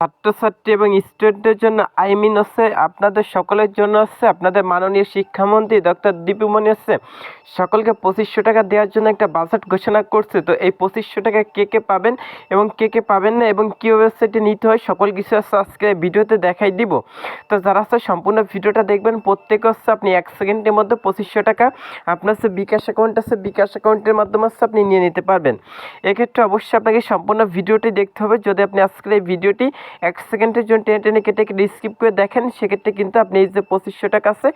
ছাত্রছাত্রী এবং স্টুডেন্টদের জন্য আই মিন হচ্ছে আপনাদের সকলের জন্য হচ্ছে আপনাদের মাননীয় শিক্ষামন্ত্রী ডক্টর দীপুমণি হচ্ছে সকলকে পঁচিশশো টাকা দেওয়ার জন্য একটা বাজেট ঘোষণা করছে। তো এই পঁচিশশো টাকা কে কে পাবেন এবং কে কে পাবেন না এবং কী এটি নিতে হয় সকল কিছু হচ্ছে আজকে ভিডিওতে দেখাই দিব। তো যারা হচ্ছে সম্পূর্ণ ভিডিওটা দেখবেন, প্রত্যেক হচ্ছে আপনি এক সেকেন্ডের মধ্যে পঁচিশশো টাকা আপনার হচ্ছে বিকাশ অ্যাকাউন্ট আছে, বিকাশ অ্যাকাউন্টের মাধ্যমে হচ্ছে আপনি নিয়ে নিতে পারবেন। এক্ষেত্রে অবশ্যই আপনাকে সম্পূর্ণ ভিডিওটি দেখতে হবে। যদি আপনি আজকের এই ভিডিওটি এক সেকেন্ডের জন্য টেনে টেনে কেটে স্কিপ করে দেখেন, সেক্ষেত্রে কিন্তু আপনি এই যে পঁচিশশো টাকা আছে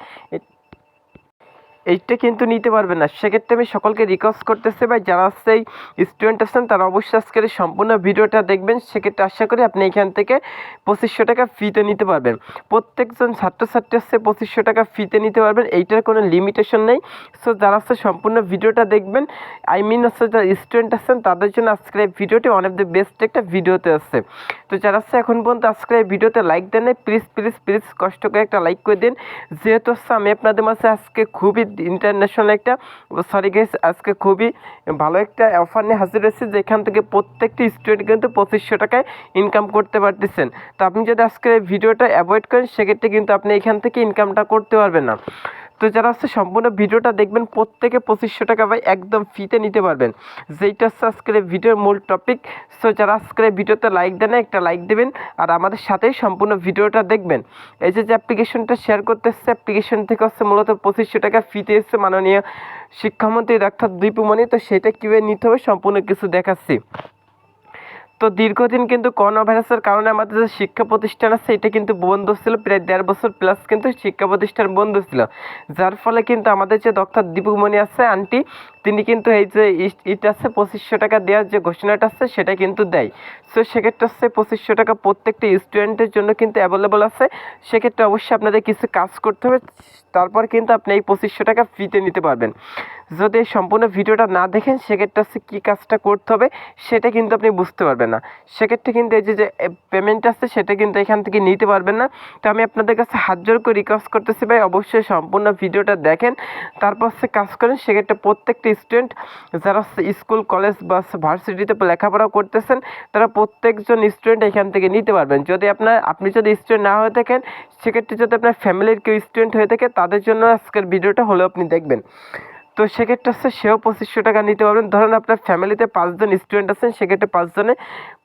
এইটা কিন্তু নিতে পারবেন না। সেক্ষেত্রে আমি সকলকে রিকোয়েস্ট করতেছি ভাই, যারা এই স্টুডেন্ট আছেন, তারা অবশ্যই আজকের সম্পূর্ণ ভিডিওটা দেখবেন। সেক্ষেত্রে আশা করি আপনি এখান থেকে পঁচিশশো টাকা ফিতে নিতে পারবেন। প্রত্যেকজন ছাত্রছাত্রী হচ্ছে পঁচিশশো টাকা ফিতে নিতে পারবেন। এইটার কোনো লিমিটেশন নেই। সো যারা হচ্ছে সম্পূর্ণ ভিডিওটা দেখবেন। আই মিন হচ্ছে যারা স্টুডেন্ট আছেন, তাদের জন্য আজকের এই ভিডিওটি ওয়ান অফ দ্য বেস্ট একটা ভিডিওতে আসছে তো যারা হচ্ছে এখন পর্যন্ত আজকের এই ভিডিওতে লাইক দেন প্লিজ প্লিজ প্লিজ কষ্ট করে একটা লাইক করে দিন। যেহেতু আমি আপনাদের মাঝে আজকে খুবই ইন্টারন্যাশনাল একটা সরি গেস আজকে খুবই ভালো একটা অফার নিয়ে হাজির হয়েছে, যেখান থেকে প্রত্যেকটি স্টুডেন্ট কিন্তু পঁচিশশো টাকায় ইনকাম করতে পারতেছেন। তো আপনি যদি আজকে ভিডিওটা অ্যাভয়েড করেন, সেক্ষেত্রে কিন্তু আপনি এখান থেকে ইনকামটা করতে পারবেন না। তো যারা হচ্ছে সম্পূর্ণ ভিডিওটা দেখবেন, প্রত্যেকে পঁচিশশো টাকা ভাই একদম ফ্রিতে নিতে পারবেন। যেইটা হচ্ছে আজকের ভিডিওর মূল টপিক সো যারা আজকের ভিডিওতে লাইক দেন একটা লাইক দেবেন, আর আমাদের সাথেই সম্পূর্ণ ভিডিওটা দেখবেন। এই যে যে অ্যাপ্লিকেশনটা শেয়ার করতে এসছে অ্যাপ্লিকেশন থেকে হচ্ছে মূলত পঁচিশশো টাকা ফিতে এসছে মাননীয় শিক্ষামন্ত্রী ডাক্তার দীপুমণি তো সেটা কীভাবে নিতে হবে সম্পূর্ণ কিছু দেখাচ্ছি। তো দীর্ঘদিন কিন্তু করোনা ভাইরাসের কারণে আমাদের যে শিক্ষা প্রতিষ্ঠান আছে, এটা কিন্তু বন্ধ ছিল, প্রায় দেড় বছর প্লাস কিন্তু শিক্ষা প্রতিষ্ঠান বন্ধ ছিল। যার ফলে কিন্তু আমাদের যে ডক্টর দীপুমণি আছে আন্টি তিনি কিন্তু এই যে ইট আছে পঁচিশশো টাকা দেওয়ার যে ঘোষণাটা আছে, সেটা কিন্তু দেয়। সো সেক্ষেত্রে হচ্ছে পঁচিশশো টাকা প্রত্যেকটা স্টুডেন্টের জন্য কিন্তু অ্যাভেলেবল আছে। সেক্ষেত্রে অবশ্যই আপনাদের কিছু কাজ করতে হবে, তারপর কিন্তু আপনি এই পঁচিশশো টাকা ফ্রিতে নিতে পারবেন। যদি এই সম্পূর্ণ ভিডিওটা না দেখেন, সেক্ষেত্রে হচ্ছে কী কাজটা করতে হবে, সেটা কিন্তু আপনি বুঝতে পারবেন না। সেক্ষেত্রে কিন্তু এই যে যে পেমেন্ট আছে, সেটা কিন্তু এখান থেকে নিতে পারবেন না। তো আমি আপনাদের কাছে হাত জোর করে রিকোয়েস্ট করতেছি, ভাই, অবশ্যই সম্পূর্ণ ভিডিওটা দেখেন, তারপর হচ্ছে কাজ করেন। সেক্ষেত্রে প্রত্যেকটা স্টুডেন্ট যারা স্কুল কলেজ বা ভার্সিটিতে লেখাপড়া করতেছেন, তারা প্রত্যেকজন স্টুডেন্ট এখান থেকে নিতে পারবেন। যদি আপনার, আপনি যদি স্টুডেন্ট না হয়ে থাকেন, সেক্ষেত্রে যদি আপনার ফ্যামিলির কেউ স্টুডেন্ট হয়ে থাকে, তাদের জন্য আজকের ভিডিওটা হলেও আপনি দেখবেন। তো সেক্ষেত্রে হচ্ছে সেও পঁচিশশো টাকা নিতে পারবেন। ধরুন আপনার ফ্যামিলিতে পাঁচজন স্টুডেন্ট আছেন, সেক্ষেত্রে পাঁচজনে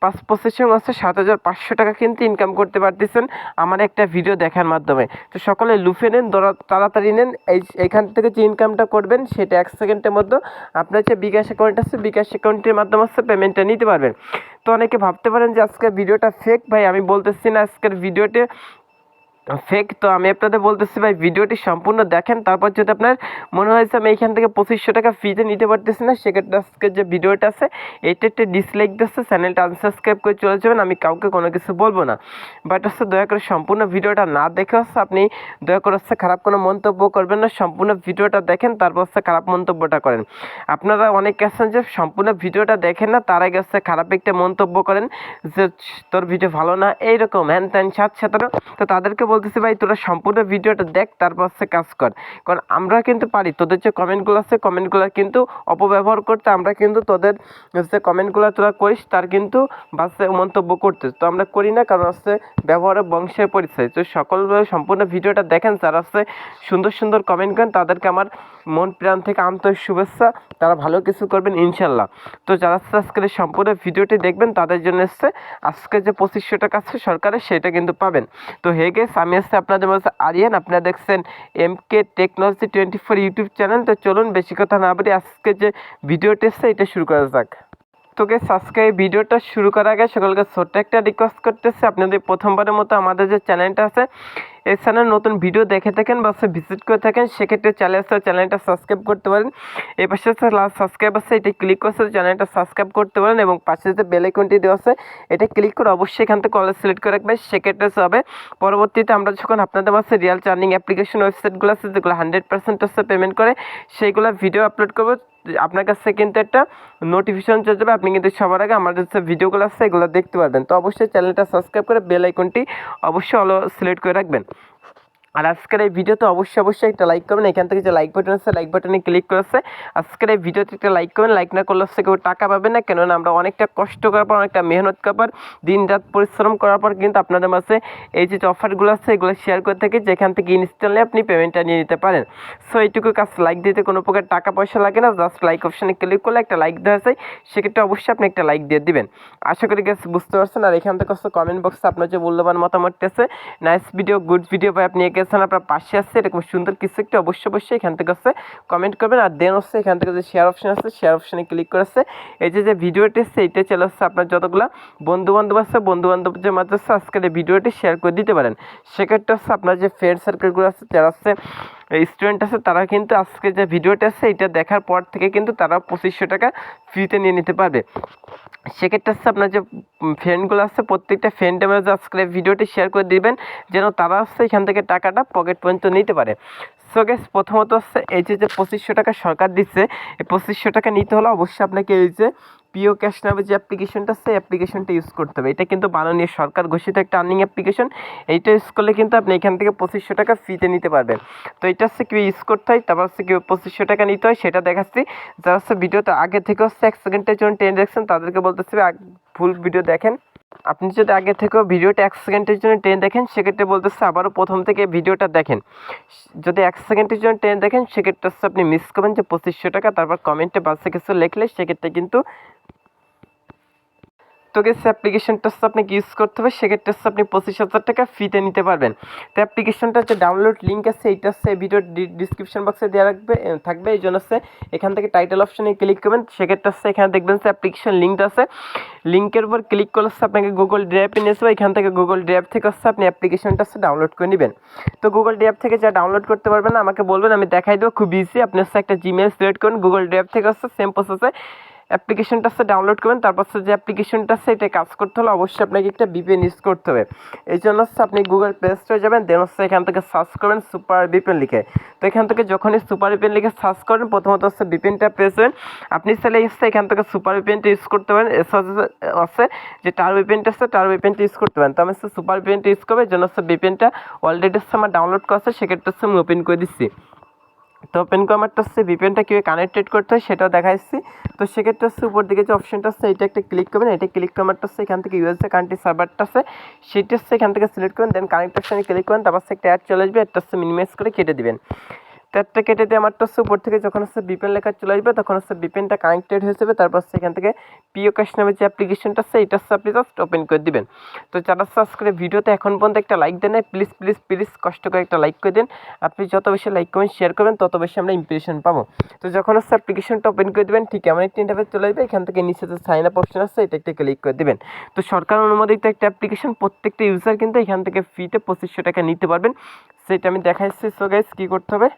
পাঁচ পঁচিশশো হচ্ছে সাত হাজার পাঁচশো টাকা কিন্তু ইনকাম করতে পারতেছেন আমার একটা ভিডিও দেখার মাধ্যমে। তো সকলে লুফে নেন তাড়াতাড়ি নেন, এই এখান থেকে যে ইনকামটা করবেন, সেটা এক সেকেন্ডের মধ্যে আপনার যে বিকাশ অ্যাকাউন্ট আছে, বিকাশ অ্যাকাউন্টের মাধ্যমে হচ্ছে পেমেন্টটা নিতে পারবেন। তো অনেকে ভাবতে পারেন যে আজকের ভিডিওটা ফেক ভাই আমি বলতেছি না আজকের ভিডিওতে ফেক তো আমি আপনাদের বলতেছি ভাই, ভিডিওটি সম্পূর্ণ দেখেন, তারপর যদি আপনার মনে হয়েছে আমি এখান থেকে পঁচিশশো টাকা ফ্রিতে নিতে পারতেছি না, সেক্ষেত্রে আজকে যে ভিডিওটা আছে এটা একটা ডিসলাইক দিচ্ছে চ্যানেলটা আনসাবস্ক্রাইব করে চলে যাবেন, আমি কাউকে কোনো কিছু বলব না। বাট হচ্ছে দয়া করে সম্পূর্ণ ভিডিওটা না দেখে হচ্ছে আপনি দয়া করে হচ্ছে খারাপ কোনো মন্তব্য করবেন না, সম্পূর্ণ ভিডিওটা দেখেন, তারপর হচ্ছে খারাপ মন্তব্যটা করেন। আপনারা অনেকে আছেন যে সম্পূর্ণ ভিডিওটা দেখেন না, তার আগে হচ্ছে খারাপ একটা মন্তব্য করেন যে, তোর ভিডিও ভালো না। এইরকম, হ্যান ত্যান, সাত, সাতারো, তো তাদেরকে বলতেছি, ভাই, তোরা সম্পূর্ণ ভিডিওটা দেখ, তারপর হচ্ছে কাজ কর। কারণ আমরা কিন্তু পারি, তোদের যে কমেন্টগুলো আছে, কমেন্টগুলো কিন্তু অপব্যবহার করতে, আমরা কিন্তু তোদের যে কমেন্টগুলো তোরা করিস, তার কিন্তু বাসে মন্তব্য করতে। তো আমরা করি না, কারণ হচ্ছে ব্যবহারের বংশের পরিচয়। তো সকল সম্পূর্ণ ভিডিওটা দেখেন, যারা হচ্ছে সুন্দর সুন্দর কমেন্ট করেন, তাদেরকে আমার মন প্রাণ থেকে আন্তরিক শুভেচ্ছা। তারা ভালো কিছু করবেন, ইনশাল্লাহ। তো যারা হচ্ছে আজকের সম্পূর্ণ ভিডিওটি দেখবেন, তাদের জন্য এসছে আজকে যে পঁচিশশো টাকা আছে সরকারের, সেটা কিন্তু পাবেন। তো হে গেস আমি আসছি আপনাদের মধ্যে আরিয়ান, আপনারা দেখছেন M K technology twenty four YouTube channel. তো চলুন বেশি কথা না বলি, আজকে যে ভিডিও এসছে এটা শুরু করা যাক। তোকে এই ভিডিওটা শুরু করার আগে সকলকে ছোট্ট একটা রিকোয়েস্ট করতেছে। আপনাদের প্রথমবারের মতো আমাদের যে চ্যানেলটা আছে এই চ্যানেল নতুন ভিডিও দেখে থাকেন বা ভিজিট করে থাকেন, সেক্ষেত্রে চ্যানেল চ্যানেলটা সাবস্ক্রাইব করতে পারেন। এই পাশে সাবস্ক্রাইব আছে, এটা ক্লিক করছে চ্যানেলটা সাবস্ক্রাইব করতে পারেন এবং পাশে যে বেল আইকনটি দেওয়া আছে, এটা ক্লিক করে অবশ্যই এখান থেকে কলেজ সিলেক্ট করে রাখবেন, সেক্ষেত্রে হবে। পরবর্তীতে আমরা যখন আপনাদের কাছে রিয়াল চার্নিং অ্যাপ্লিকেশন ওয়েবসাইটগুলো আছে, যেগুলো হান্ড্রেড পার্সেন্ট হচ্ছে পেমেন্ট করে, সেইগুলো ভিডিও আপলোড করব। আপনার কাছে কিন্তু একটা নোটিফিকেশন চলে যাবে, আপনি কিন্তু সবার আগে আমাদের যে ভিডিওগুলো আছে, এগুলো দেখতে পারবেন। তো অবশ্যই চ্যানেলটা সাবস্ক্রাইব করে বেল আইকনটি অবশ্যই অলো সিলেক্ট করে রাখবেন। আর আজকের এই ভিডিওতে অবশ্যই অবশ্যই একটা লাইক করবেন। এখান থেকে যে লাইক বাটন আছে লাইক বাটনে ক্লিক করেছে, আজকের এই ভিডিওতে একটা লাইক করবেন। লাইক না করলে হচ্ছে কেউ টাকা পাবে না, কেননা আমরা অনেকটা কষ্ট করার পর, অনেকটা মেহনত করার পর দিন রাত পরিশ্রম করার পর কিন্তু আপনাদের মাঝে এই যে অফারগুলো আছে, এগুলো শেয়ার করে থাকি, যেখান থেকে ইনস্টল আপনি পেমেন্টটা নিয়ে নিতে পারেন। সো এইটুকু কাজ লাইক দিতে কোনো প্রকার টাকা পয়সা লাগে না জাস্ট লাইক অপশানে ক্লিক করলে একটা লাইক দেওয়া যায় সেক্ষেত্রে অবশ্যই আপনি একটা লাইক দিয়ে দিবেন। আশা করি গেছে বুঝতে পারছেন। আর এখান থেকে কমেন্ট বক্সে আপনার যে মূল্যবান মতামত আছে নাইস ভিডিও গুড ভিডিও বা আপনি গেছেন আপনার পাশে আসছে এরকম সুন্দর কিছু একটা অবশ্যই অবশ্যই এখান থেকে হচ্ছে কমেন্ট করবেন আর দেন হচ্ছে এখান থেকে যে শেয়ার অপশন আছে শেয়ার অপশনে ক্লিক করেছে এই যে যে ভিডিওটি আছে, এইটা চলে আসছে আপনার যতগুলো বন্ধু বান্ধব আছে বন্ধু বান্ধবদের মাঝে হচ্ছে আজকের এই ভিডিওটি শেয়ার করে দিতে পারেন। সেক্ষেত্রে হচ্ছে আপনার যে ফ্রেন্ড সার্কেলগুলো আছে, যারা আছে স্টুডেন্ট আছে, তারা কিন্তু আজকে যে ভিডিওটা আছে এটা দেখার পর থেকে কিন্তু তারা পঁচিশশো টাকা ফ্রিতে নিয়ে নিতে পারবে। সেক্ষেত্রে হচ্ছে আপনার যে ফ্রেন্ডগুলো আছে, প্রত্যেকটা ফ্রেন্ডের মধ্যে আজকের ভিডিওটি শেয়ার করে দিবেন, যেন তারা হচ্ছে এখান থেকে টাকাটা পকেট পর্যন্ত নিতে পারে। সো গেস প্রথমত হচ্ছে এই যে যে পঁচিশশো টাকা সরকার দিচ্ছে, এই পঁচিশশো টাকা নিতে হলে অবশ্যই আপনাকে এই যে পিও ক্যাশ নামে যে অ্যাপ্লিকেশনটা আছে অ্যাপ্লিকেশনটা ইউজ করতে হবে। এটা কিন্তু মাননীয় সরকার ঘোষিত একটা আর্নিং অ্যাপ্লিকেশন এইটা ইউজ করলে কিন্তু আপনি এখান থেকে পঁচিশশো টাকা ফিতে নিতে পারবেন। তো এটা হচ্ছে কী ইউজ করতে হয়, তারপর হচ্ছে কেউ পঁচিশশো টাকা নিতে হয়, সেটা দেখাচ্ছি। যারা হচ্ছে ভিডিওতে আগে থেকে হচ্ছে এক সেকেন্ডের জন্য ট্রেন দেখছেন, তাদেরকে বলতেছি ফুল ভিডিও দেখেন। আপনি যদি আগে থেকেও ভিডিওটা এক সেকেন্ডের জন্য টেন দেখেন, সেক্ষেত্রে বলতেছে আবারও প্রথম থেকে ভিডিওটা দেখেন। যদি এক সেকেন্ডের জন্য টেন দেখেন, সেক্ষেত্রে হচ্ছে আপনি মিস করবেন যে পঁচিশশো টাকা, তারপর কমেন্টে বাসে কিছু লেখলে সেক্ষেত্রে কিন্তু তো গেছে অ্যাপ্লিকেশনটা আপনাকে ইউজ করতে হবে, সেক্ষেত্রে আপনি পঁচিশ হাজার টাকা ফিতে নিতে পারবেন। তো অ্যাপ্লিকেশনটা যে ডাউনলোড লিঙ্ক আছে, এইটা হচ্ছে ভিডিও ডিসক্রিপশন বক্সে দেওয়া রাখবে থাকবে। এই জন্য হচ্ছে এখান থেকে টাইটেল অপশনে ক্লিক করবেন। সেক্ষেত্রে হচ্ছে এখানে দেখবেন যে অ্যাপ্লিকেশন লিঙ্কটা আছে। লিঙ্কের উপর ক্লিক করলে হচ্ছে আপনাকে গুগল ড্রাইভে নিয়ে আসবে এখান থেকে গুগল ড্রাইভ থেকে হচ্ছে আপনি অ্যাপ্লিকেশনটা হচ্ছে ডাউনলোড করে নেবেন। তো গুগল ড্রাইভ থেকে যা ডাউনলোড করতে পারবেন আমাকে বলবেন, আমি দেখাই দেবো। খুব ইজি আপনি হচ্ছে একটা জিমেল সিলেক্ট করুন। গুগল ড্রাইভ থেকে হচ্ছে সেম প্রসেসে অ্যাপ্লিকেশনটা হচ্ছে ডাউনলোড করবেন। তারপর যে অ্যাপ্লিকেশনটা আছে, এটা কাজ করতে হলে অবশ্যই আপনাকে একটা বিপিএন ইউজ করতে হবে। এই জন্য হচ্ছে আপনি গুগল প্লে স্টোরে যাবেন দেন হচ্ছে এখান থেকে সার্চ করবেন সুপার বিপিএন লিখে। তো এখান থেকে যখনই সুপার বিপিএন লিখে সার্চ করেন প্রথমত হচ্ছে বিপিএনটা হবেন আপনি চাইলে হচ্ছে এখান থেকে সুপার বিপিএনটা ইউজ করতে পারেন। আছে যে টার বিপিএনটা আছে, টার বিপিএনটা ইউজ করতে পারেন। তো আমি হচ্ছে সুপার বিপিএনটা ইউজ করবে, এই জন্য হচ্ছে বিপিএনটা অলরেডি হচ্ছে আমার ডাউনলোড করা আছে, সেক্ষেত্রে হচ্ছে আমি ওপেন করে দিচ্ছি। তো ওপেন কমারটা হচ্ছে ভিপিএনটা কীভাবে কানেক্টেড করতে হয় সেটাও দেখাচ্ছি তো সেক্ষেত্রে হচ্ছে উপর দিকে যে অপশনটা আছে এটা একটা ক্লিক করবেন। এটা ক্লিক কমারটা হচ্ছে এখান থেকে ইউএসএ কান্ট্রি সার্ভারটা আছে। সেটি হচ্ছে এখান থেকে সিলেক্ট করবেন দেন কানেক্ট অপশানে ক্লিক করবেন, তারপর একটা অ্যাড চলে আসবে অ্যাডটা হচ্ছে মিনিমাইজ করে কেটে দিবেন। ট্যাপটা কেটে দিয়ে আমারটা হচ্ছে উপর থেকে যখন হচ্ছে বিপেন লেখা চলে আসবে, তখন হচ্ছে বিপেনটা কানেক্টেড হয়ে যাবে। তারপর এখান থেকে পিও ক্যাশ নামে যে অ্যাপ্লিকেশনটা আছে, এটা হচ্ছে আপনি জাস্ট ওপেন করে দিবেন। তো যারা করে ভিডিওতে এখন পর্যন্ত একটা লাইক দেন প্লিজ প্লিজ প্লিজ কষ্ট করে একটা লাইক করে দিন। আপনি যত বেশি লাইক করবেন শেয়ার করবেন, তত বেশি আমরা ইমপ্রেশন পাবো। তো যখন হচ্ছে অ্যাপ্লিকেশনটা ওপেন করে দেবেন, ঠিক এমন একটি ইন্টারফেস চলে আসবে, এখান থেকে নিচে যে সাইন আপ অপশন আছে, এটা একটা ক্লিক করে দেবেন। তো সরকার অনুমোদিত একটা অ্যাপ্লিকেশন প্রত্যেকটা ইউজার কিন্তু এখান থেকে ফ্রিতে পঁচিশশো টাকা নিতে পারবেন। সেটা আমি দেখাচ্ছি। সো গাইজ কী করতে হবে?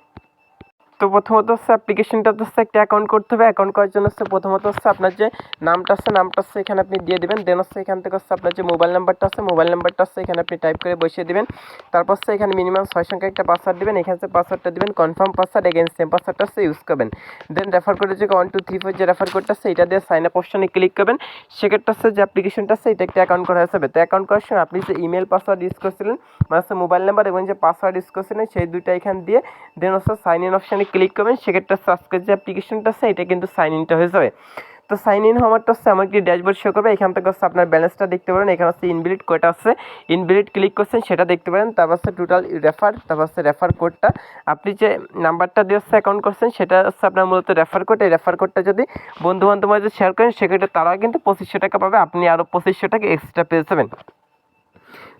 তো প্রথমত হচ্ছে অ্যাপ্লিকেশনটাতে হচ্ছে একটা অ্যাকাউন্ট করতে হবে। অ্যাকাউন্ট করার জন্য হচ্ছে প্রথমত হচ্ছে আপনার যে নামটা আছে, নামটা হচ্ছে এখানে আপনি দিয়ে দেবেন। দেন হচ্ছে এখান থেকে হচ্ছে আপনার যে মোবাইল নাম্বারটা আছে মোবাইল নাম্বারটা হচ্ছে এখানে আপনি টাইপ করে বসিয়ে দেবেন। তারপর হচ্ছে এখানে মিনিমাম ছয় সংখ্যা একটা পাসওয়ার্ড দেবেন। এখানে হচ্ছে পাসওয়ার্ডটা দেবেন কনফার্ম পাসওয়ার্ড এগেন সেম পাসওয়ার্ডটা হচ্ছে ইউজ করবেন। দেন রেফার করে যে ওয়ান টু থ্রি ফোর যে রেফার কোডটা আছে, এটা দিয়ে সাইন আপ অপশনে ক্লিক করবেন। সেক্ষেত্রে হচ্ছে যে অ্যাপ্লিকেশনটা আছে, এটা একটা অ্যাকাউন্ট করা যাবে। তো অ্যাকাউন্ট করার সময় আপনি যে ইমেল পাসওয়ার্ড ইউজ করছিলেন মানে মোবাইল নাম্বার এবং যে পাসওয়ার্ড ইউজ করছিলেন, সেই দুইটা এখানে দিয়ে দেন হচ্ছে সাইন ইন অপশনে ক্লিক করবেন, সেক্ষেত্রে আজকের যে অ্যাপ্লিকেশনটা আছে, এটা কিন্তু সাইন ইনটা হয়ে যাবে। তো সাইন ইন হওয়ারটা হচ্ছে আমার একটি ড্যাশবোর্ড শো করবে, এখান থেকে হচ্ছে আপনার ব্যালেন্সটা দেখতে পারেন, এখানে হচ্ছে ইনবিলিট কোডটা আছে। ইনবিলিট ক্লিক করছেন, সেটা দেখতে পারেন, তারপর হচ্ছে টোটাল রেফার তারপর হচ্ছে রেফার কোডটা আপনি যে নাম্বারটা দিয়ে হচ্ছে অ্যাকাউন্ট করছেন, সেটা হচ্ছে আপনার মূলত রেফার কোড এই রেফার কোডটা যদি বন্ধু মাঝে শেয়ার করেন, সেক্ষেত্রে তারাও কিন্তু পঁচিশশো টাকা পাবে, আপনি আরও পঁচিশশো টাকা এক্সট্রা পেয়ে যাবেন।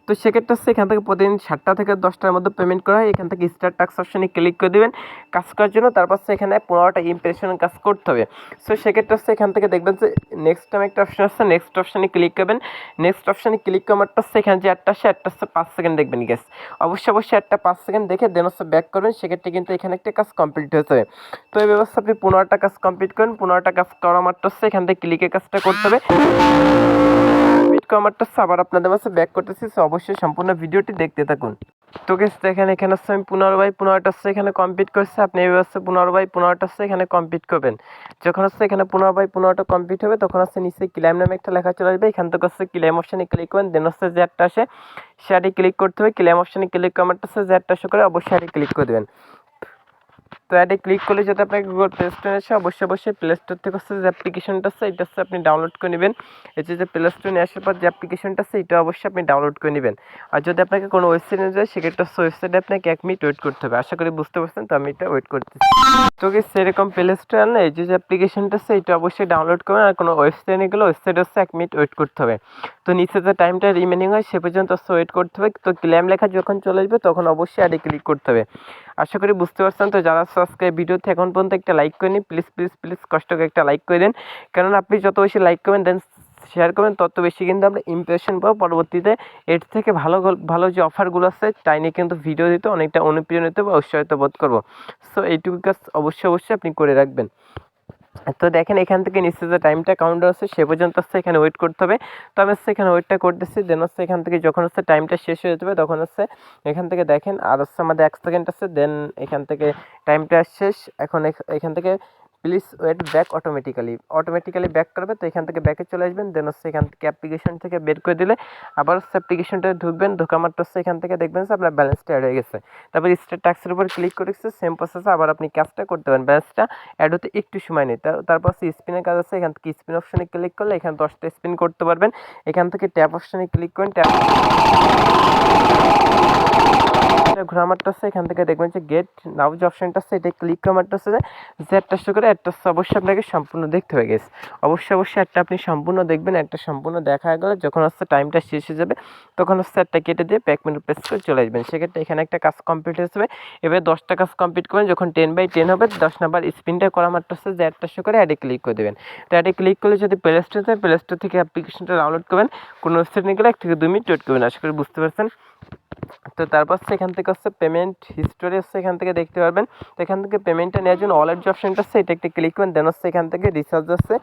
তো সেক্ষেত্রে হচ্ছে এখান থেকে প্রতিদিন সাতটা থেকে দশটার মধ্যে পেমেন্ট করা হয়। এখান থেকে স্টার টাক্স অপশানে ক্লিক করে দেবেন, কাজ করার জন্য। তারপর এখানে পনেরোটা ইমপ্রেশন কাজ করতে হবে। সো সেক্ষেত্রে হচ্ছে এখান থেকে দেখবেন যে নেক্সট টাইম একটা অপশান আসছে নেক্সট অপশানে ক্লিক করবেন। নেক্সট অপশানে ক্লিক করারটা হচ্ছে এখানে যে একটা আসছে একটা হচ্ছে পাঁচ সেকেন্ড দেখবেন গ্যাস অবশ্যই অবশ্যই একটা পাঁচ সেকেন্ড দেখে দেন হচ্ছে ব্যাক করবেন। সেক্ষেত্রে কিন্তু এখানে একটা কাজ কমপ্লিট হয়ে যাবে। তো এই ব্যবস্থা আপনি পনেরোটা কাজ কমপ্লিট করেন। পনেরোটা কাজ করা মাত্র হচ্ছে এখান থেকে ক্লিকের কাজটা করতে হবে। কমারটা আবার আপনাদের কাছে ব্যাক করতেছি অবশ্যই সম্পূর্ণ ভিডিওটি দেখতে থাকুন। তো গেস দেখেন এখানে হচ্ছে আমি পনেরো বাই পনেরোটা এখানে কমপ্লিট করছি, আপনি এইভাবে হচ্ছে পনেরো বাই পনেরোটা এখানে কমপ্লিট করবেন। যখন হচ্ছে এখানে পনেরো পনেরোটা কমপ্লিট হবে, তখন হচ্ছে নিচে ক্লাইম নামে একটা লেখা চলে আসবে, এখান থেকে হচ্ছে ক্লাইম অপশানে ক্লিক করবেন দেন হচ্ছে যে একটা আসে শেয়ারে ক্লিক করতে হবে ক্লাইম অপশানে ক্লিক করারটা হচ্ছে যে একটা শো করে অবশ্যই ক্লিক করে দেবেন। তো অ্যাডে ক্লিক করলে যদি আপনাকে গুগল প্লে স্টোরে আসে অবশ্যই অবশ্যই প্লে স্টোর থেকে হচ্ছে যে অ্যাপ্লিকেশনটা আছে, এটা হচ্ছে আপনি ডাউনলোড করে নেবেন। এই যে প্লে স্টোরে আসার পর যে অ্যাপ্লিকেশনটা আছে, এটা অবশ্যই আপনি ডাউনলোড করে নেবেন। আর যদি আপনাকে কোনো ওয়েবসাইটে যায়, সেক্ষেত্রে হচ্ছে ওয়েবসাইটে আপনাকে এক মিনিট ওয়েট করতে হবে। আশা করি বুঝতে পারছেন, তো আমি এটা ওয়েট করতেছি। তো সেরকম প্লে স্টোরে আনলে এই যে অ্যাপ্লিকেশনটা আছে, এটা অবশ্যই ডাউনলোড করবেন। আর কোনো ওয়েবসাইটে গেলে ওয়েবসাইট হচ্ছে এক মিনিট ওয়েট করতে হবে। তো নিচে যে টাইমটা রিমেনিং হয়, সে পর্যন্ত হচ্ছে ওয়েট করতে হবে। তো ক্লেম লেখা যখন চলে আসবে, তখন অবশ্যই অ্যাডে ক্লিক করতে হবে। আশা করি বুঝতে পারছেন। তো যারা সাবস্ক্রাইব ভিডিওতে এখন পর্যন্ত একটা লাইক করে নিন প্লিজ প্লিজ প্লিজ কষ্ট করে একটা লাইক করে দেন। কারণ আপনি যত বেশি লাইক করবেন দেন শেয়ার করবেন, তত বেশি কিন্তু আমরা ইমপ্রেশন পাবো। পরবর্তীতে এর থেকে ভালো ভালো যে অফারগুলো আছে, তাই নিয়ে কিন্তু ভিডিও দিতে অনেকটা অনুপ্রেরণিত বা উৎসাহিত বোধ করব। সো এইটুকু কাজ অবশ্যই অবশ্যই আপনি করে রাখবেন। তো দেখেন, এখান থেকে নিচে যে টাইমটা কাউন্টার আছে, সে পর্যন্ত হচ্ছে এখানে ওয়েট করতে হবে। তো আমি হচ্ছে এখানে ওয়েটটা করতেছি দেন হচ্ছে এখান থেকে যখন হচ্ছে টাইমটা শেষ হয়ে যাবে, তখন হচ্ছে এখান থেকে দেখেন, আর হচ্ছে আমাদের এক সেকেন্ড আছে দেন এখান থেকে টাইমটা শেষ। এখন এখ- এখান থেকে please wait back automatically automatically back করবে তো এখান থেকে ব্যাকে চলে আসবেন দেন হচ্ছে এখান থেকে অ্যাপ্লিকেশন থেকে বের করে দিলে আবার হচ্ছে অ্যাপ্লিকেশনটা ঢুকবেন ঢোকা মাত্র হচ্ছে এখান থেকে দেখবেন যে আপনার ব্যালেন্সটা অ্যাড হয়ে গেছে। তারপর স্টার ট্যাক্সের উপর ক্লিক করেছে সেম প্রসেসে আবার আপনি কাজটা করতে পারেন। ব্যালেন্সটা অ্যাড হতে একটু সময় নেই তারপর হচ্ছে স্পিনের কাজ আছে, এখান থেকে স্পিন অপশনে ক্লিক করলে এখানে দশটা স্পিন করতে পারবেন। এখান থেকে ট্যাপ অপশনে ক্লিক করেন ট্যাপ ঘোরামারটা আছে, এখান থেকে দেখবেন যে গেট নাও যে অপশনটা আছে, এটা ক্লিক করামারটা আছে, যে শো করে হচ্ছে অবশ্যই আপনাকে সম্পূর্ণ দেখতে হয়ে গেছে অবশ্যই অবশ্যই একটা আপনি সম্পূর্ণ দেখবেন একটা সম্পূর্ণ দেখা গেলে যখন হচ্ছে টাইমটা শেষ হয়ে যাবে, তখন হচ্ছে একটা কেটে দিয়ে ব্যাক মেনু প্রেস করে চলে আসবেন। সেক্ষেত্রে এখানে একটা কাজ কমপ্লিট হয়ে যাবে। এবার দশটা কাজ কমপ্লিট করবেন, যখন টেন বাই টেন হবে, দশ নাম্বার স্পিনটা করা মাত্র হচ্ছে যে শো করে অ্যাডে ক্লিক করে দেবেন। তো অ্যাডে ক্লিক করলে যদি প্লে স্টোর প্লে স্টোর থেকে অ্যাপ্লিকেশনটা ডাউনলোড করবেন, কোনো ওয়েবসাইট নিয়ে গেলে এক থেকে দুই মিনিট ওয়েট করবেন, আশা করি বুঝতে পারছেন। তো তারপর সেখান থেকে হচ্ছে পেমেন্ট হিস্টোরি হচ্ছে এখান থেকে দেখতে পারবেন। তো এখান থেকে পেমেন্টটা নেওয়ার জন্য ওয়ালেট যে অপশানটা আছে এটা একটা ক্লিক করবেন দেন হচ্ছে এখান থেকে রিচার্জ আছে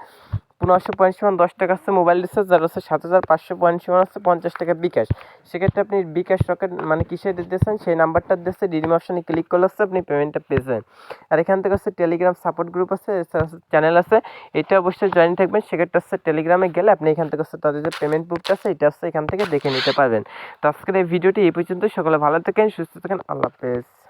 পনেরোশো সমান দশ টাকা হচ্ছে মোবাইল রিচার্জ আর হচ্ছে সাত হাজার পাঁচশো সমান হচ্ছে পঞ্চাশ টাকা বিকাশ। সেক্ষেত্রে আপনি বিকাশ রকেট মানে কিসে দিতেছেন? সেই নাম্বারটা দিচ্ছে ডিডিম অপশনে ক্লিক করলে হচ্ছে আপনি পেমেন্টটা পেয়ে যাবেন। আর এখান থেকে হচ্ছে টেলিগ্রাম সাপোর্ট গ্রুপ আছে চ্যানেল আছে, এটা অবশ্যই জয়েন থাকবেন। সেক্ষেত্রে হচ্ছে টেলিগ্রামে গেলে আপনি এখান থেকে হচ্ছে তাদের যে পেমেন্ট বুকটা আছে, এটা হচ্ছে এখান থেকে দেখে নিতে পারবেন। তো আজকের এই ভিডিওটি এই পর্যন্ত সকলে ভালো থাকেন, সুস্থ থাকেন। আল্লাহ হাফেজ।